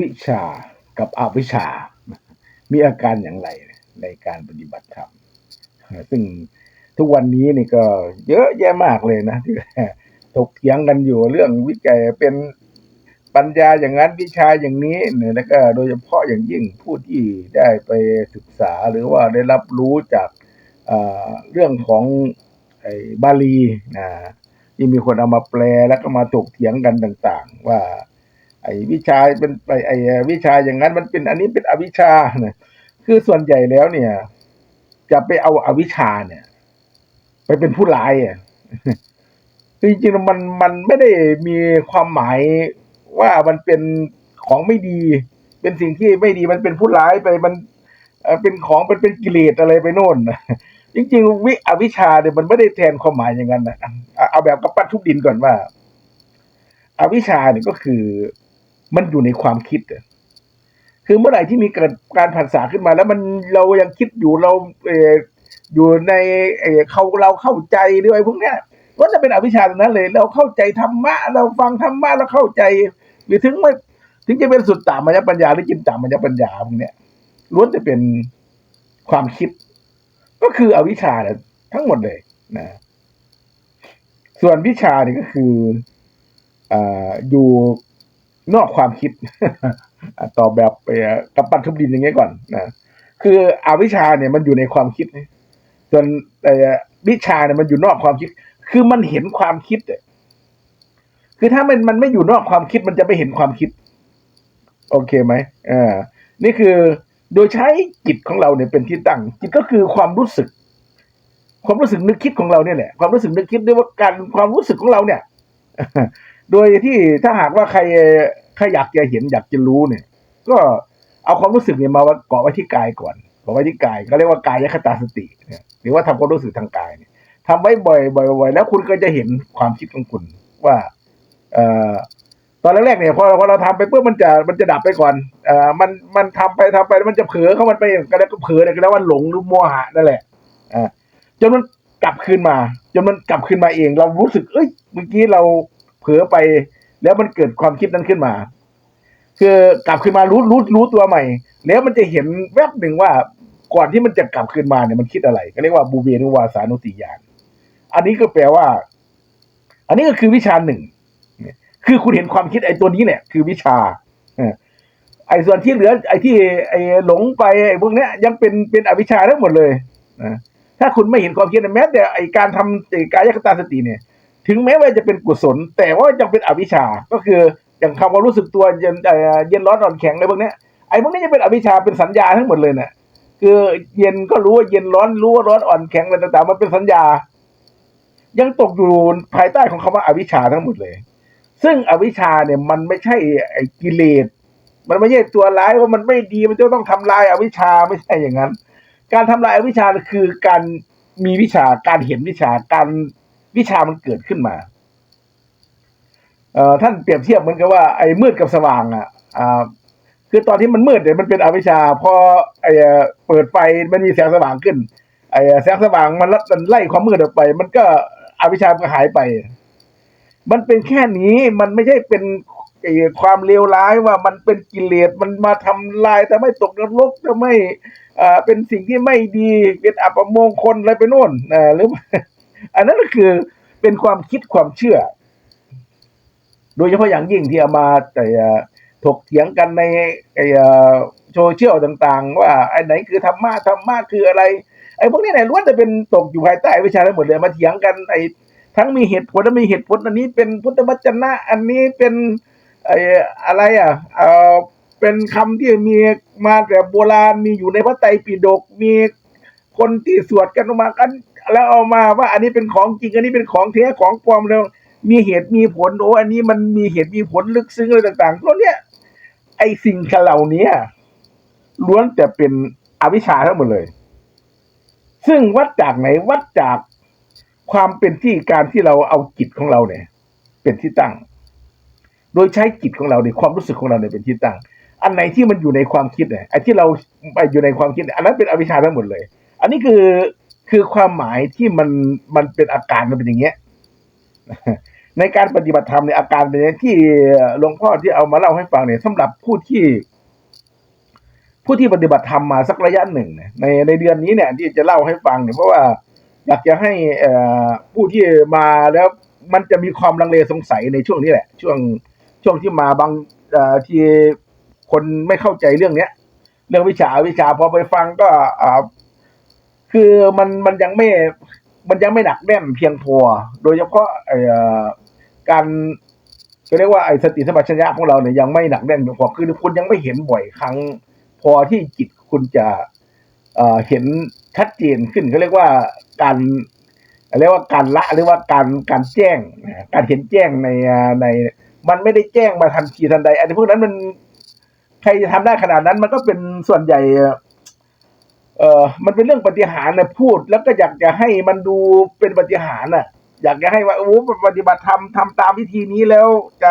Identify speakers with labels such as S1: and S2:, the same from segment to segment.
S1: วิชากับอวิชา มีอาการอย่างไรในการปฏิบัติธรรมซึ่งทุกวันนี้นี่ก็เยอะแยะมากเลยนะที่ถกเถียงกันอยู่เรื่องวิจัยเป็นปัญญาอย่างนั้นวิชาอย่างนี้เนี่ยแล้วก็โดยเฉพาะอย่างยิ่งผู้ที่ได้ไปศึกษาหรือว่าได้รับรู้จากเรื่องของบาลีนะที่มีคนเอามาแปลแล้วก็มาถกเถียงกันต่าง ๆ ว่า ไอ้วิชาเป็นไอ้ไอ้วิชาอย่างนั้นมันเป็นอันนี้เป็นอวิชาเนี่ยคือส่วนใหญ่แล้วเนี่ย จะไปเอาอาวิชาเนี่ย ไปเป็นผู้ร้ายอะจริงๆมันมันไม่ได้มีความหมายว่ามันเป็นของไม่ดี เป็นสิ่งที่ไม่ดีมันเป็นผู้ร้ายไปมันเป็นของเป็นเป็นกิเลสอะไรไปโน่นจริงๆวิอวิชาเนี่ยมันไม่ได้แทนความหมายอย่างนั้นนะเอาแบบกระปั้นทุบดินก่อนว่าอวิชชาเนี่ยก็คือ มันอยู่ในความคิดอะคือเมื่อไหร่ที่มีเกิดการผัสสะขึ้นมา แล้วมันเรายังคิดอยู่เราเอออยู่ในเออเขาเราเข้าใจหรืออะไรพวกเนี้ยก็จะเป็นอวิชชาตรงนั้นเลย เราเข้าใจธรรมะ เราฟังธรรมะเราเข้าใจ หรือถึงไม่ถึงจะเป็นสุดตามมัญญปัญญาหรือจินตามมัญญปัญญาพวกเนี้ยล้วนจะเป็นความคิด ก็คืออวิชชาเนี่ยทั้งหมดเลยนะส่วนวิชาเนี่ยก็คืออ่าอยู่ นอกความคิดอะตอบแบบไปกับปันทุบดินอย่างเงี้ยก่อนนะคืออวิชาเนี่ยมันอยู่ในความคิดส่วนวิชาเนี่ยมันอยู่นอกความคิด คือมันเห็นความคิดคือถ้ามันมันไม่อยู่นอกความคิดมันจะไม่เห็นความคิด โอเคไหมอ่านี่คือโดยใช้จิตของเราเนี่ยเป็นที่ตั้ง จิตก็คือความรู้สึก ความรู้สึกนึกคิดของเราเนี่ยแหละความรู้สึกนึกคิดด้วยว่าการความรู้สึกของเราเนี่ย โดยที่ถ้าหากว่าใครใครอยากจะเห็นอยากจะรู้เนี่ย ก็เอาความรู้สึกเนี่ยมาเกาะไว้ที่กายก่อนเกาะไว้ที่กายก็เรียกว่ากายยคตาสติเนี่ยหรือว่าทำความรู้สึกทางกายเนี่ยทำไว้บ่อยบ่อยบ่อยแล้วคุณก็จะเห็นความคิดของคุณว่าเอ่อตอนแรกๆเนี่ยพอพอเราทำไปปุ๊บมันจะมันจะดับไปก่อนเอ่อมันมันทำไปทำไปแล้วมันจะเผลอเข้ามันไปก็แล้วก็เผลอเนี่ยก็แล้วว่าหลงหรือโมหะนั่นแหละอ่าจนมันกลับคืนมา จนมันกลับคืนมาเอง เรารู้สึกเอ้ยเมื่อกี้เรา ผลอไปแล้วมันเกิดความคิดนั้นขึ้นมา คือกลับคืนมารู้รู้รู้ตัวใหม่ แล้วมันจะเห็นแวบหนึ่งว่าก่อนที่มันจะกลับคืนมาเนี่ยมันคิดอะไร ก็เรียกว่าบูเบนุวาสานุติยานอันนี้ก็แปลว่า อันนี้ก็คือวิชาหนึ่งคือคุณเห็นความคิดไอ้ตัวนี้เนี่ย คือวิชาไอ้ส่วนที่เหลือ ไอ้ที่ไอ้หลงไปไอ้พวกเนี้ยยังเป็นเป็นอวิชชาทั้งหมดเลยนะถ้าคุณไม่เห็นความคิดแม้แต่ไอ้การทำไอ้กายคตาสติเนี่ย ถึงแม้ว่าจะเป็นกุศล แต่ว่ายังเป็นอวิชชา ก็คืออย่างคำว่ารู้สึกตัวเย็นเอ่อเย็นร้อนอ่อนแข็งอะไรพวกนี้ไอ้พวกนี้จะเป็นอวิชชาเป็นสัญญาทั้งหมดเลยเนี่ยคือเย็นก็รู้ว่าเย็นร้อนรู้ว่าร้อนอ่อนแข็งอะไรต่างๆมันเป็นสัญญา ยังตกอยู่ภายใต้ของคำว่าอวิชชาทั้งหมดเลย ซึ่งอวิชชาเนี่ยมันไม่ใช่ไอ้กิเลสมันไม่ใช่ตัวร้ายว่ามันไม่ดีมันจะต้องทำลายอวิชชาไม่ใช่อย่างนั้น การทำลายอวิชชาคือการมีวิชาการเห็นวิชาการ วิชามันเกิดขึ้นมาเอ่อท่านเปรียบเทียบเหมือนกับว่าไอ้มืดกับสว่างอะอ่าคือตอนที่มันมืดเนี่ยมันเป็นอวิชชาพอไอ้เปิดไฟมันมีแสงสว่างขึ้นไอ้แสงสว่างมันลัดมันไล่ความมืดออกไป มันก็อวิชชาก็หายไป มันเป็นแค่นี้มันไม่ใช่เป็นไอ้ความเลวร้ายว่ามันเป็นกิเลสมันมาทำลายแต่ไม่ตกนรกจะไม่อ่าเป็นสิ่งที่ไม่ดีเป็นอัปมงคลอะไรไปโน่นนะหรือ อันนั้นก็คือเป็นความคิดความเชื่อ โดยเฉพาะอย่างยิ่งที่เอามาแต่ถกเถียงกันในไอ้โซเชียลต่าง ๆ ว่าไอ้ไหนคือธรรมะธรรมะคืออะไร ไอ้พวกนี้เนี่ยล้วนจะเป็นตกอยู่ภายใต้วิชาทั้งหมดเลยมาเถียงกันไอ้ทั้งมีเหตุผลและมีเหตุผลอันนี้เป็นพุทธวจนะ อันนี้เป็นไอ้อะไรอะเออเป็นคำที่มีมาแต่โบราณมีอยู่ในพระไตรปิฎกมีคนที่สวดกันออกมากัน แล้วเอามาว่าอันนี้เป็นของจริงอันนี้เป็นของแท้ของปลอมแล้ว มีเหตุมีผลโอ้อันนี้มันมีเหตุมีผลลึกซึ้งอะไรต่างๆพวกเนี้ยไอ้สิ่งเหล่านี้ล้วนแต่เป็นอวิชชาทั้งหมดเลย ซึ่งวัดจากไหนวัดจากความเป็นที่การที่เราเอาจิตของเราเนี่ย เป็นที่ตั้ง โดยใช้จิตของเราในยความรู้สึกของเราเนี่ยเป็นที่ตั้ง อันไหนที่มันอยู่ในความคิดเนี่ยไอ้ที่เราไปอยู่ในความคิดอันนั้นเป็นอวิชชาทั้งหมดเลย อันนี้คือ คือความหมายที่มันมันเป็นอาการมันเป็นอย่างเงี้ยในการปฏิบัติธรรมเนี่ยอาการเป็นอย่างที่หลวงพ่อที่เอามาเล่าให้ฟังเนี่ยสำหรับผู้ที่ ผู้ที่ปฏิบัติธรรมมาสักระยะหนึ่งเนี่ยในในเดือนนี้เนี่ย ที่จะเล่าให้ฟังเนี่ยเพราะว่าอยากจะให้ผู้ที่มาแล้วมันจะมีความลังเลสงสัยในช่วงนี้แหละ ช่วงช่วงที่มาบางที่คนไม่เข้าใจเรื่องเนี้ย เรื่องวิชาวิชาพอไปฟังก็ คือมันมันยังไม่มันยังไม่หนักแน่นเพียงพอ โดยเฉพาะเอ่อการก็เรียกว่าไอ้สติสัมปชัญญะของเราเนี่ยยังไม่หนักแน่นเพียงพอคือคุณยังไม่เห็นบ่อยครั้ง พอที่จิตคุณจะเอ่อเห็นชัดเจนขึ้นเขาเรียกว่าการเรียกว่าการละหรือว่าการการแจ้ง การเห็นแจ้งในในมันไม่ได้แจ้งมาทันทีทันใดอันนี้พวกนั้นมันใครจะทำได้ขนาดนั้นมันก็เป็นส่วนใหญ่ เออมันเป็นเรื่องปฏิหารนะพูด แล้วก็อยากจะให้มันดูเป็นปฏิหารน่ะอยากจะให้ว่าโอ้ปฏิบัติธรรมทำตามวิธีนี้แล้ว จะ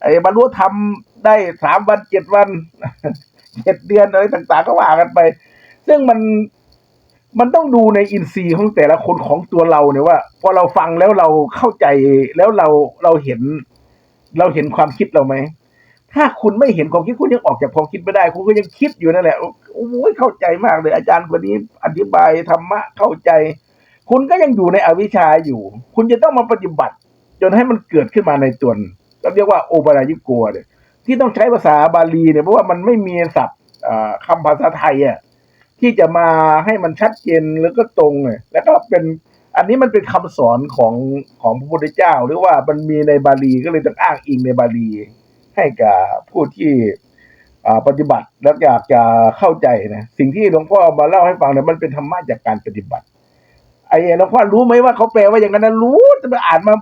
S1: ไอ้บรรลุธรรมได้สามวันเจ็ดวันเจ็ดเดือนอะไรต่างๆก็ว่ากันไป ซึ่งมันมันต้องดูในอินทรีย์ของแต่ละคนของตัวเราเนี่ยว่าพอเราฟังแล้วเราเข้าใจแล้วเราเราเห็น เราเห็นความคิดเราไหมถ้าคุณไม่เห็นความคิดคุณยังออกจากความคิดไม่ได้ คุณก็ยังคิดอยู่นั่นแหละ โอ้ยเข้าใจมากเลย อาจารย์คนนี้อธิบายธรรมะเข้าใจ คุณก็ยังอยู่ในอวิชชาอยู่ คุณจะต้องมาปฏิบัติ จนให้มันเกิดขึ้นมาในตนก็เรียกว่าโอปรายิโกะเนี่ยที่ต้องใช้ภาษาบาลีเนี่ยเพราะว่ามันไม่มีศัพท์อ่าคำภาษาไทยอะที่จะมาให้มันชัดเจนแล้วก็ตรงเนี่ยแล้วก็เป็นอันนี้มันเป็นคำสอนของของพระพุทธเจ้า หรือว่ามันมีในบาลีก็เลยต้องอ้างอิงในบาลี ให้กับผู้ที่ ปฏิบัติแล้วอยากจะเข้าใจนะสิ่งที่หลวงพ่อมาเล่าให้ฟังเนี่ยมันเป็นธรรมะจากการปฏิบัติ ไอ้หลวงพ่อรู้ไหมว่าเขาแปลว่าอย่างนั้นนะรู้จะไปอ่านมา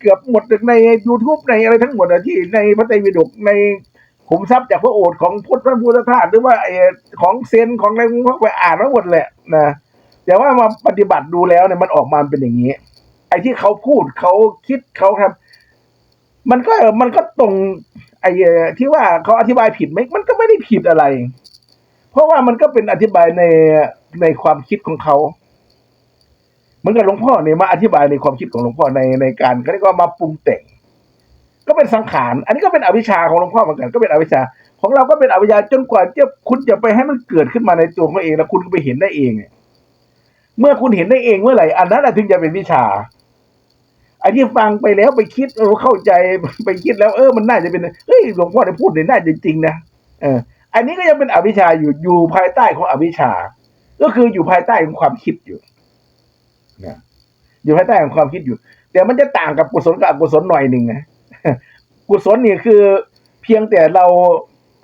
S1: เกือบหมดใน YouTube ในอะไรทั้งหมดอะที่ในพระไตรปิฎกในขุมทรัพย์จากพระโอษฐ์ของพุทธพระพุทธทาสหรือว่าไอ้ของเซนของอะไรพวกไปอ่านมาหมดแหละนะแต่ว่ามาปฏิบัติดูแล้วเนี่ยมันออกมาเป็นอย่างนี้ ไอ้ที่เขาพูดเขาคิดเขาทำมันก็มันก็ตรง ไอ้ที่ว่าเขาอธิบายผิดไหมมันก็ไม่ได้ผิดอะไร เพราะว่ามันก็เป็นอธิบายในในความคิดของเขาเหมือนกับหลวงพ่อเนี่ยมาอธิบายในความคิดของหลวงพ่อในในการเขาเรียกว่ามาปรุงแต่ง ก็เป็นสังขาร อันนี้ก็เป็นอวิชชาของหลวงพ่อเหมือนกันก็เป็นอวิชชา ของเราก็เป็นอวิชชาจนกว่าจะคุณจะไปให้มันเกิดขึ้นมาในตัวของเองแล้วคุณก็ไปเห็นได้เอง เมื่อคุณเห็นได้เองเมื่อไหร่อันนั้นถึงจะเป็นวิชา ไอ้ที่ฟังไปแล้วไปคิดเออเข้าใจไปคิดแล้วเออมันน่าจะเป็นเฮ้ยหลวงพ่อได้พูดเนี่ยน่าจะจริงนะเออ อันนี้ก็ยังเป็นอวิชชาอยู่อยู่ภายใต้ของอวิชชา ก็คืออยู่ภายใต้ของความคิดอยู่นะอยู่ภายใต้ของความคิดอยู่ แต่มันจะต่างกับกุศลกับอกุศลหน่อยหนึ่งนะกุศลนี่คือเพียงแต่เรา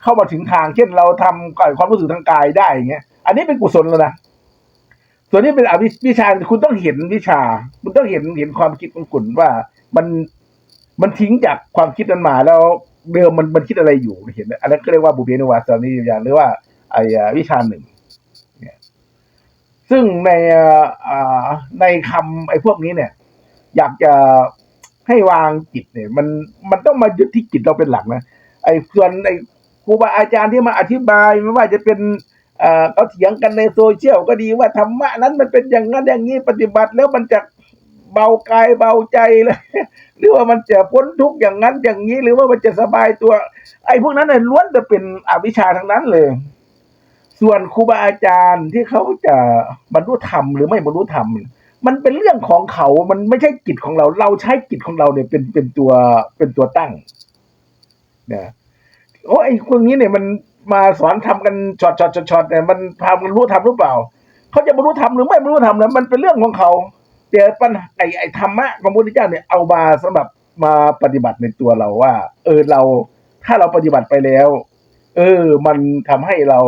S1: เข้ามาถึงทางเช่นเราทำความรู้สึกทางกายได้อย่างเงี้ย อันนี้เป็นกุศลแล้วนะ ส่วนนี้เป็นอวิวิชาคุณต้องเห็นวิชา คุณต้องเห็นเห็นความคิดของคุณว่ามันมันทิ้งจากความคิดนั้นมาแล้วเดิมมันมันคิดอะไรอยู่เห็นอันนั้นก็เรียกว่าบุเพนวาสานิยานหรือว่าไอ้วิชาหนึ่งเนี่ยซึ่งในในคำไอ้พวกนี้เนี่ย อยากจะให้วางจิตเนี่ย มันมันต้องมายึดที่จิตเราเป็นหลักนะไอ้ส่วนไอ้ครูบาอาจารย์ที่มาอธิบายไม่ว่าจะเป็น เขาเถียงกันในโซเชียลก็ดีว่าธรรมะนั้นมันเป็นอย่างนั้นอย่างนี้ปฏิบัติแล้วมันจะเบากายเบาใจเลยหรือว่ามันจะพ้นทุกอย่างนั้นอย่างนี้หรือว่ามันจะสบายตัว ไอ้พวกนั้นเนี่ยล้วนจะเป็นอวิชชาทั้งนั้นเลย ส่วนครูบาอาจารย์ที่เขาจะบรรลุธรรมหรือไม่บรรลุธรรม มันเป็นเรื่องของเขา มันไม่ใช่กิจของเรา เราใช้กิจของเราเนี่ยเป็นเป็นตัวเป็นตัวตั้งนะโอ้ไอ้พวกนี้เนี่ยมัน มาสอนทำกันช็อตช็อตช็อตช็อตเนี่ยมันพามันรู้ทำหรือเปล่าเขาจะบรรลุธรรมหรือไม่รรลุธรรมเนี่ยมันเป็นเรื่องของเขาแต่ปัญหาไอ้ไอ้ธรรมะของพระพุทธเจ้าเนี่ยเอามาสำหรับมาปฏิบัติในตัวเราว่า เออเราถ้าเราปฏิบัติไปแล้ว เออ มันทำให้เรา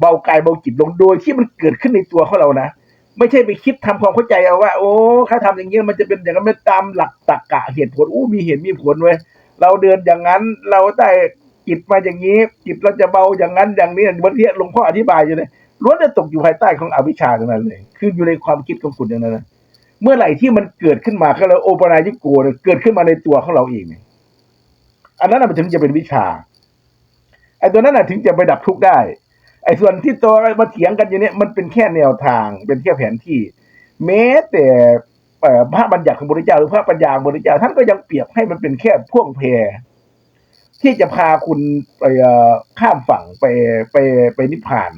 S1: เบากายเบาจิตลงโดยที่มันเกิดขึ้นในตัวของเรานะไม่ใช่ไปคิดทำความเข้าใจเอาว่า โอ้ถ้าทำอย่างนี้มันจะเป็นอย่างนั้นตามหลักตรรกะเหตุผลอู้มีเหตุมีผลเว้ยเราเดินอย่างนั้นเราได้ จิตมาอย่างนี้ จิตเราจะเบาอย่างนั้นอย่างนี้บางทีหลวงพ่ออธิบายอยู่เลยล้วนจะตกอยู่ภายใต้ของอวิชชาทั้งนั้นเลย คืออยู่ในความคิดของคุณอย่างนั้นนะเมื่อไหร่ที่มันเกิดขึ้นมาก็แล้วโอปรายิโกเนี่ยเกิดขึ้นมาในตัวของเราเองเนี่ยอันนั้นมันถึงจะเป็นวิชาไอ้ตัวนั้นน่ะถึงจะไปดับทุกข์ได้ ไอ้ส่วนที่ตัวมาเถียงกันอยู่เนี่ยมันเป็นแค่แนวทาง เป็นแค่แผนที่ แม้แต่พระบัญญัติของพระพุทธเจ้าหรือพระปัญญาของพระพุทธเจ้าท่านก็ยังเปรียบให้มันเป็นแค่พ่วงเพร ที่จะพาคุณไปข้ามฝั่งไปไปไปนิพพาน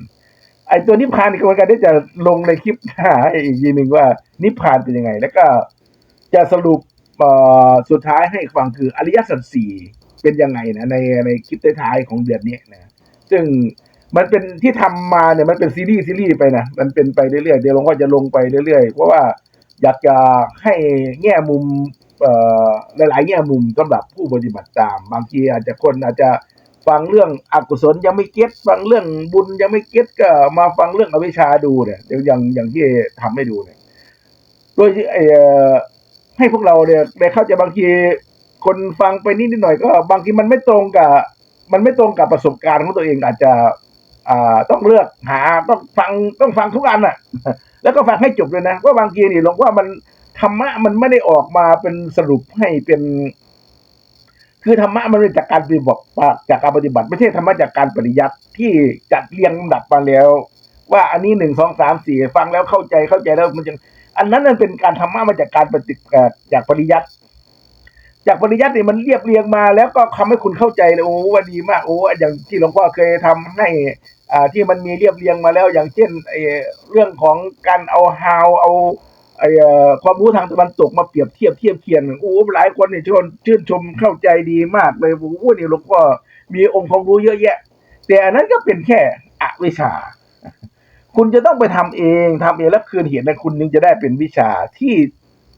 S1: ไอ้ตัวนิพพานก็เหมือนกันที่จะลงในคลิปหน้าอีกทีหนึ่งว่า นิพพานเป็นยังไง แล้วก็จะสรุปสุดท้ายให้ฟังคืออริยสัจสี่เป็นยังไงนะในในคลิปท้ายของเดือนนี้นะซึ่งมันเป็นที่ทำมาเนี่ยมันเป็นซีรีส์ซีรีส์ไปนะมันเป็นไปเรื่อยๆเดี๋ยวหลวงพ่อจะลงไปเรื่อยๆเพราะว่าอยากจะให้แง่มุม หลายๆแง่มุมสำหรับผู้ปฏิบัติตาม บางทีอาจจะคนอาจจะฟังเรื่องอกุศลยังไม่เก็ตฟังเรื่องบุญยังไม่เก็ตก็มาฟังเรื่องอวิชชาดูเนี่ยเดี๋ยวอย่างอย่างที่ทำให้ดูเนี่ยโดยที่เอ่อให้พวกเราเนี่ยได้เข้าใจบางทีคนฟังไปนิดนิดหน่อยก็ บางทีมันไม่ตรงกับ มันไม่ตรงกับประสบการณ์ของตัวเองอาจจะอ่าต้องเลือกหาต้องฟังต้องฟังทุกอันอะ แล้วก็ฟังให้จบเลยนะว่าบางทีนี่หลวงว่ามัน ธรรมะมันไม่ได้ออกมาเป็นสรุปให้เป็น คือธรรมะมันเป็นจากการปฏิบัติจากการปฏิบัติ ไม่ใช่ธรรมะจากการปริยัติที่จัดเรียงลำดับมาแล้ว ว่าอันนี้หนึ่งสองสามสี่ฟังแล้วเข้าใจเข้าใจแล้วมันจะอันนั้นมันเป็นการธรรมะมาจากการปฏิจากปริยัติจากปริยัติเนี่ยมันเรียบเรียงมา แล้วก็ทำให้คุณเข้าใจเลยโอ้ว่าดีมากโอ้อย่างที่หลวงพ่อเคยทำให้อ่าที่มันมีเรียบเรียงมาแล้ว อย่างเช่นเรื่องของการเอาฮาวเอา ไอ้ความรู้ทางตะวันตกมาเปรียบเทียบเทียบเคียงโอ้หลายคนเนี่ยชนชื่นชมเข้าใจดีมากเลยโอ้โหนี่หลวงพ่อมีองค์ความรู้เยอะแยะ แต่อันนั้นก็เป็นแค่อวิชา คุณจะต้องไปทำเองทำเองแล้วคืนเห็นนะคุณนึงจะได้เป็นวิชาที่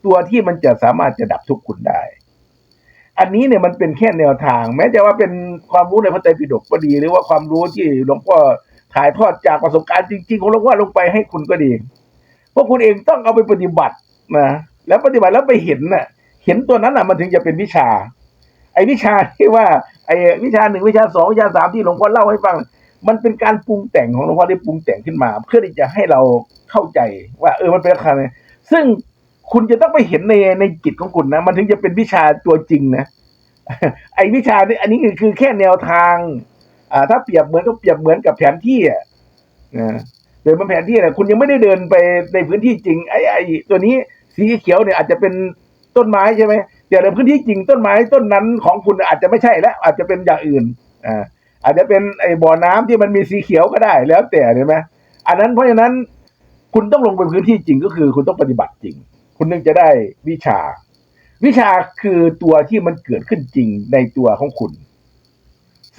S1: ตัวที่มันจะสามารถจะดับทุกข์คุณได้ อันนี้เนี่ยมันเป็นแค่แนวทาง แม้จะว่าเป็นความรู้ในพระไตรปิฎกก็ดี หรือว่าความรู้ที่หลวงพ่อถ่ายทอดจากประสบการณ์จริงๆของหลวงพ่อลงไปให้คุณก็ดี พราะคุณเองต้องเอาไปปฏิบัตินะแล้วปฏิบัติแล้วไปเห็นน่ะ เห็นตัวนั้นน่ะมันถึงจะเป็นวิชา ไอ้วิชาที่ว่าไอ้วิชาหนึ่งวิชาสองวิชาสามที่หลวงพ่อเล่าให้ฟัง มันเป็นการปรุงแต่งของหลวงพ่อได้ปรุงแต่งขึ้นมา เพื่อที่จะให้เราเข้าใจ ว่าเออมันเป็นลักษณะไหนซึ่งคุณจะต้องไปเห็นในในจิตของคุณนะ มันถึงจะเป็นวิชาตัวจริงนะไอ้วิชานี่อันนี้คือคือแค่แนวทาง อ่า ถ้าเปรียบเหมือนก็เปรียบเหมือนกับแผนที่อะนะ เดินบนแผนที่นะคุณยังไม่ได้เดินไปในพื้นที่จริงไอ้ไอ้ตัวนี้สีเขียวเนี่ยอาจจะเป็นต้นไม้ใช่ไหมแต่ในพื้นที่จริงต้นไม้ต้นนั้นของคุณอาจจะไม่ใช่แล้วอาจจะเป็นอย่างอื่นอ่าอาจจะเป็นไอ้บ่อน้ำที่มันมีสีเขียวก็ได้แล้วแต่เห็นไหมอันนั้นเพราะฉะนั้นคุณต้องลงไปพื้นที่จริงก็คือ คุณต้องปฏิบัติจริง คุณนึงจะได้วิชา วิชาคือตัวที่มันเกิดขึ้นจริงในตัวของคุณ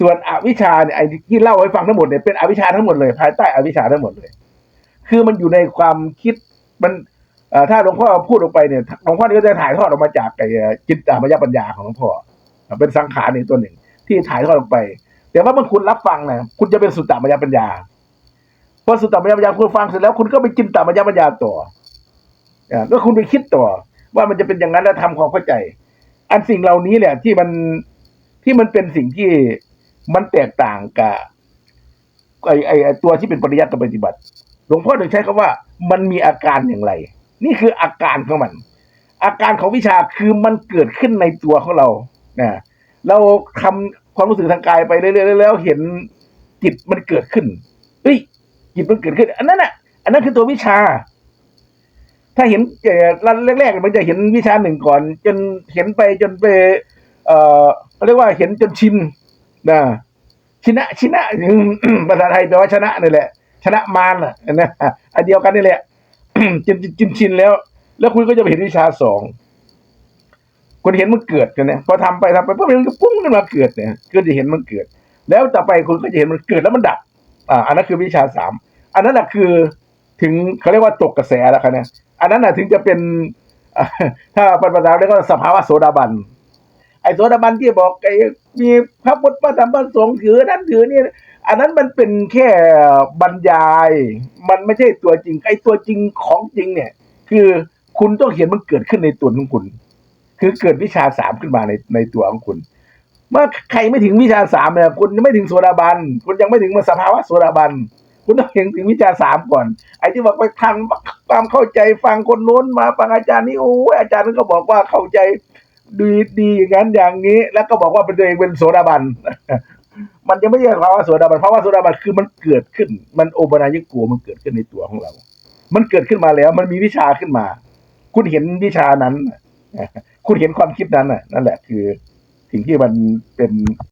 S1: ส่วนอวิชชาเนี่ยไอ้ที่เล่าให้ฟังทั้งหมดเนี่ยเป็นอวิชชาทั้งหมดเลย ภายใต้อวิชชาทั้งหมดเลย คือมันอยู่ในความคิดมันถ้าหลวงพ่อพูดออกไปเนี่ยหลวงพ่อนี่ก็จะถ่ายทอดออกมาจากไอ้จิตตามยปัญญาของหลวงพ่อเป็นสังขารในตัวหนึ่ง ที่ถ่ายทอดออกไป แต่ว่าเมื่อคุณรับฟังนะคุณจะเป็นสุตตามยปัญญาพอสุตตามยปัญญาคุณฟังเสร็จแล้วคุณก็ไปจินตามยปัญญาต่อแล้วคุณไปคิดต่อ ว่ามันจะเป็นอย่างนั้นแล้วทำความเข้าใจ อันสิ่งเหล่านี้แหละที่มันที่มันเป็นสิ่งที่ มันแตกต่างกับไอ้ไอ้ตัวที่เป็นปริยัติกับปฏิบัติ หลวงพ่อถึงใช้คำว่า มันมีอาการอย่างไร นี่คืออาการของมัน อาการของวิชาคือมันเกิดขึ้นในตัวของเรานะเราทำความรู้สึกทางกายไปเรื่อยๆแล้วเห็นจิตมันเกิดขึ้นเฮ้ยจิตมันเกิดขึ้น อันนั้นอะ อันนั้นคือตัววิชา ถ้าเห็นเอ่อรันแรกๆมันจะเห็นวิชาหนึ่งก่อน จนเห็นไปจนไป เอ่อเรียกว่าเห็นจนชิน นะชนะชนะภาษาไทยแปลว่าชนะนี่แหละ ชนะมารน่ะนะอันเดียวกันนี่แหละจนจนจนชินแล้ว แล้วคุณก็จะไปเห็นวิชาสองคุณเห็นมันเกิดกันเนี่ยพอทำไปทำไปปุ๊บมันก็ปุ้งขึ้นมาเกิดเนี่ยก็จะเห็นมันเกิด แล้วต่อไปคุณก็จะเห็นมันเกิดแล้วมันดับอ่าอันนั้นคือวิชาสามอันนั้นแหละคือถึงเขาเรียกว่าตกกระแสแล้วครับเนี่ยอันนั้นน่ะถึงจะเป็นถ้าเป็นภาษาเรียกว่าสภาวะโสดาบันไอ้โสดาบันที่บอกไอ้ มีพระพุทธพระธรรมพระสงฆ์ถือนั้นถือนี่อันนั้นมันเป็นแค่บรรยาย มันไม่ใช่ตัวจริงไอ้ตัวจริงของจริงเนี่ย คือคุณต้องเห็นมันเกิดขึ้นในตัวของคุณ คือเกิดวิชาสามขึ้นมาในในตัวของคุณ เมื่อใครไม่ถึงวิชาสามเนี่ยคุณยังไม่ถึงโสดาบันคุณยังไม่ถึงมาสภาวะโสดาบันคุณต้องเห็นถึงวิชาสามก่อน ไอ้ที่บอกไปทำความเข้าใจฟังคนโน้นมาฟังอาจารย์นี่โอ้ยอาจารย์นั้นก็บอกว่าเข้าใจ ดีดีอย่างนั้นอย่างนี้ แล้วก็บอกว่าเป็นตัวเองเป็นโสดาบัน มันยังไม่ใช่ภาวะโสดาบันภาวะโสดาบันคือมันเกิดขึ้น มันโอปนายโกมันเกิดขึ้นในตัวของเรา มันเกิดขึ้นมาแล้ว มันมีวิชาขึ้นมา คุณเห็นวิชานั้น คุณเห็นความคิดนั้นน่ะนั่นแหละ คือสิ่งที่มันเป็น